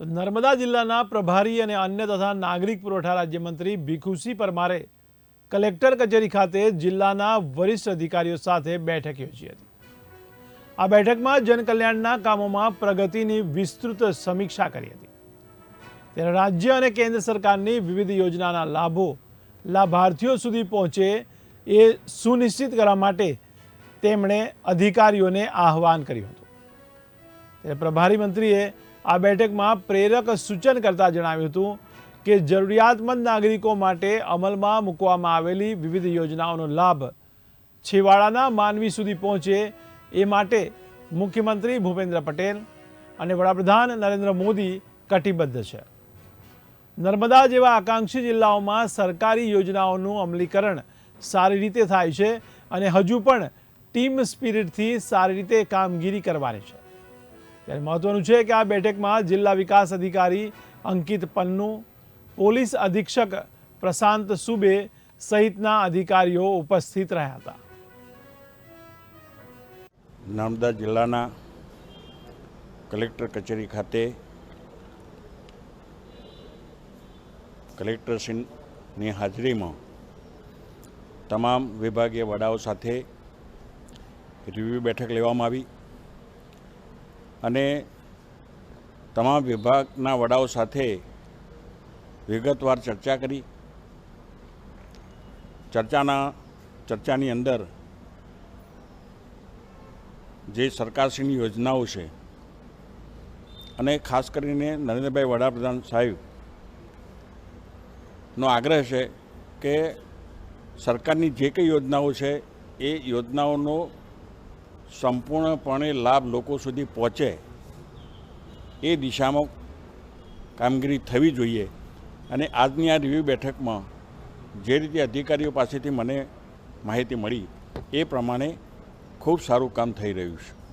તો નર્મદા જિલ્લાના પ્રભારી અને અન્ય તથા નાગરિક પુરવઠા રાજ્યમંત્રી ભીખુસિંહ પરમારે કલેક્ટર કચેરી ખાતે જિલ્લાના વરિષ્ઠ અધિકારીઓ સાથે બેઠક યોજી હતી. આ બેઠકમાં જનકલ્યાણના કામોમાં પ્રગતિની વિસ્તૃત સમીક્ષા કરી હતી. ત્યારે રાજ્ય અને કેન્દ્ર સરકારની વિવિધ યોજનાના લાભો લાભાર્થીઓ સુધી પહોંચે એ સુનિશ્ચિત કરવા માટે તેમણે અધિકારીઓને આહવાન કર્યું હતું. ત્યારે પ્રભારી મંત્રીએ આ બેઠકમાં પ્રેરક સૂચન કરતા જણાવ્યું હતું કે જરૂરિયાતમંદ નાગરિકો માટે અમલમાં મૂકવામાં આવેલી વિવિધ યોજનાઓનો લાભ છેવાડાના માનવી સુધી પહોંચે એ માટે મુખ્યમંત્રી ભૂપેન્દ્ર પટેલ અને વડાપ્રધાન નરેન્દ્ર મોદી કટિબદ્ધ છે. નર્મદા જેવા આકાંક્ષી જિલ્લાઓમાં સરકારી યોજનાઓનું અમલીકરણ સારી રીતે થાય છે અને હજુ પણ ટીમ સ્પિરિટથી સારી રીતે કામગીરી કરવાની છે. ત્યારે મહત્વનું છે કે આ બેઠકમાં જિલ્લા વિકાસ અધિકારી અંકિત પન્નુ, પોલીસ અધિક્ષક પ્રશાંત સુબે સહિતના અધિકારીઓ ઉપસ્થિત રહ્યા હતા. નર્મદા જિલ્લાના કલેક્ટર કચેરી ખાતે કલેક્ટરશ્રીની હાજરીમાં તમામ વિભાગીય વડાઓ સાથે રિવ્યૂ બેઠક લેવામાં આવી. અને તમામ વિભાગના વડાઓ સાથે વિગતવાર ચર્ચા કરી. ચર્ચાના, ચર્ચાની અંદર જે સરકારશ્રીની યોજનાઓ છે અને ખાસ કરીને નરેન્દ્રભાઈ વડાપ્રધાન સાહેબનો આગ્રહ છે કે સરકારની જે કંઈ યોજનાઓ છે એ યોજનાઓનો સંપૂર્ણપણે લાભ લોકો સુધી પહોંચે એ દિશામાં કામગીરી થવી જોઈએ. અને આજની આ રિવ્યૂ બેઠકમાં જે રીતે અધિકારીઓ પાસેથી મને માહિતી મળી, એ પ્રમાણે ખૂબ સારું કામ થઈ રહ્યું છે.